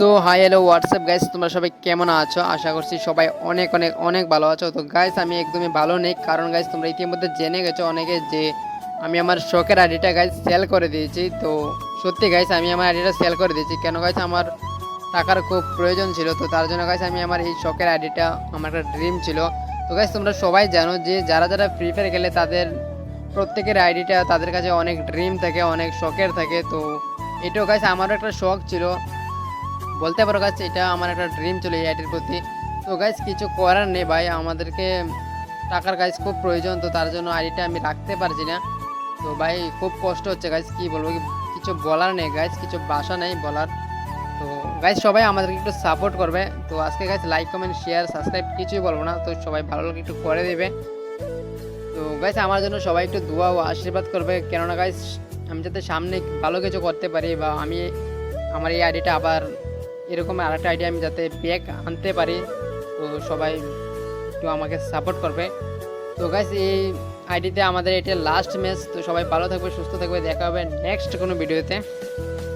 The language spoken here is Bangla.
So hi hello WhatsApp guys তোমরা সবাই কেমন আছো? আশা করছি সবাই অনেক অনেক অনেক ভালো আছো। তো গাইস আমি একদমই ভালো নেই। কারণ গাইস তোমরা ইতিমধ্যে জেনে গেছো অনেকে যে আমি আমার শখের আইডিটা গাইস সেল করে দিয়েছি। তো, সত্যি গাইস আমি আমার আইডিটা সেল করে দিয়েছি। কেন গাইস আমার টাকার খুব প্রয়োজন ছিল। তো, তার জন্য গাইস আমি আমার এই শখের আইডিটা, আমার একটা ড্রিম ছিল। তো গাইস তোমরা সবাই জানো যে যারা যারা ফ্রি ফায়ার খেলে, তাদের প্রত্যেকের আইডিটা তাদের কাছে অনেক ড্রিম থাকে, অনেক শখের থাকে। তো, এটাও গাইস আমারও একটা শখ ছিল। বলতে পারো গাছ এটা আমার একটা ড্রিম ছিল এই আইটির প্রতি। তো গাইজ কিছু করার নেই ভাই, আমাদেরকে টাকার গাইজ খুব প্রয়োজন, তো তার জন্য আইডিটা আমি রাখতে পারছি না। তো ভাই, খুব কষ্ট হচ্ছে গাইজ কি বলব কিছু বলার নেই গাইজ কিছু বাসা নেই বলার। তো গাইজ সবাই আমাদেরকে একটু সাপোর্ট করবে। তো আজকে guys like comment share subscribe কিছুই বলব না, তো সবাই ভালো লাগে একটু করে দেবে। তো গাইজ আমার জন্য সবাই একটু দোয়া ও আশীর্বাদ করবে, কেননা গাইজ আমি যাতে সামনে ভালো কিছু করতে পারি বা আমি আমার এই আইডিটা আবার এরকম আরেকটা আইডিয়া আমি যাতে ব্যাগ আনতে পারি, তো সবাই একটু আমাকে সাপোর্ট করবে। তো গাইজ এই আইডিতে আমাদের এটা লাস্ট ম্যাচ তো সবাই ভালো থাকবে, সুস্থ থাকবে, দেখা হবে নেক্সট কোনো ভিডিওতে